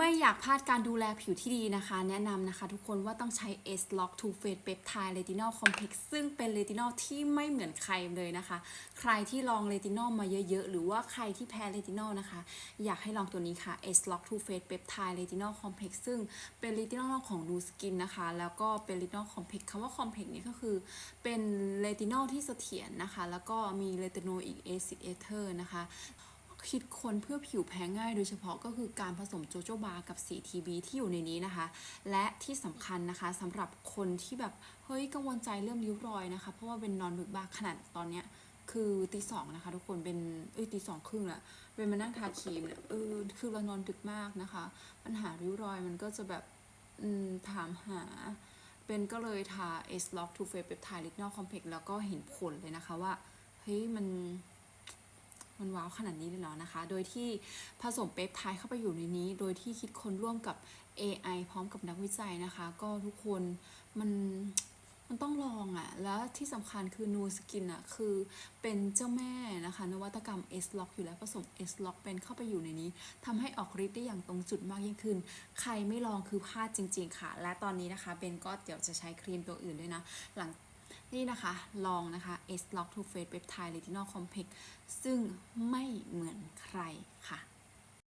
ไม่อยากพลาดการดูแลผิวที่ดีนะคะ แนะนำนะคะทุกคนว่าต้องใช้ S Lock Two Face Peptide Retinol Complex ซึ่งเป็นเรตินอลที่ไม่เหมือนใครเลยนะคะ ใครที่ลองเรตินอลมาเยอะๆ หรือว่าใครที่แพ้เรตินอลนะคะ อยากให้ลองตัวนี้ค่ะ S Lock Two Face Peptide Retinol Complex ซึ่งเป็นเรตินอลของ Nu Skin นะคะ แล้วก็เป็นเรตินอล Complex คำว่า Complex นี่ก็คือเป็นเรตินอลที่เสถียรนะคะ แล้วก็มีเรติโนอิกแอซิดเอเทอร์นะคะ คิดคนเพื่อผิวแพ้ง่าย โดยเฉพาะก็คือการผสมโจโจบากับ 4TB ที่อยู่ในนี้นะคะ และที่สำคัญนะคะสำหรับคนที่แบบ เฮ้ยกังวลใจเรื่องริ้วรอยนะคะ เพราะว่าเป็นนอนดึกบาขนาดตอนเนี้ยคือตีสองนะคะทุกคนเป็นเอ้ยตีสองครึ่งแหละเป็นมานั่งทาครีมเนี่ยเออคือเรานอนดึกมากนะคะ ปัญหาริ้วรอยมันก็จะแบบอืมถามหา เป็นก็เลยทา S Lock Two Face Peptide Retinol Complex แล้วก็เห็นผลเลยนะคะว่า เฮ้ยมันาวขนาดนี้เลยเหรอนะคะ โดยที่ผสมเปปไทด์เข้าไปอยู่ในนี้ โดยที่คิดคนร่วมกับ AI พร้อมกับนักวิจัยนะคะ ก็ทุกคนมันมันต้องลองอะ่ะ แล้วที่สำคัญคือ Nu Skin อะ คือเป็นเจ้าแม่นะคะ นวัตกรรม S Lock อยู่แล้วผสม S Lock เป็นเข้าไปอยู่ในนี้ทำให้ออกฤทธิ์ได้อย่างตรงจุดมากยิ่งขึ้น ใครไม่ลองคือพลาดจริง ๆ ค่ะ และตอนนี้นะคะเบนก็เดี๋ยวจะใช้ครีมตัวอื่นด้วยนะ หลัง นี่นะคะลองนะคะ S Lock to Face Peptide Retinol Complex ซึ่งไม่เหมือนใครค่ะ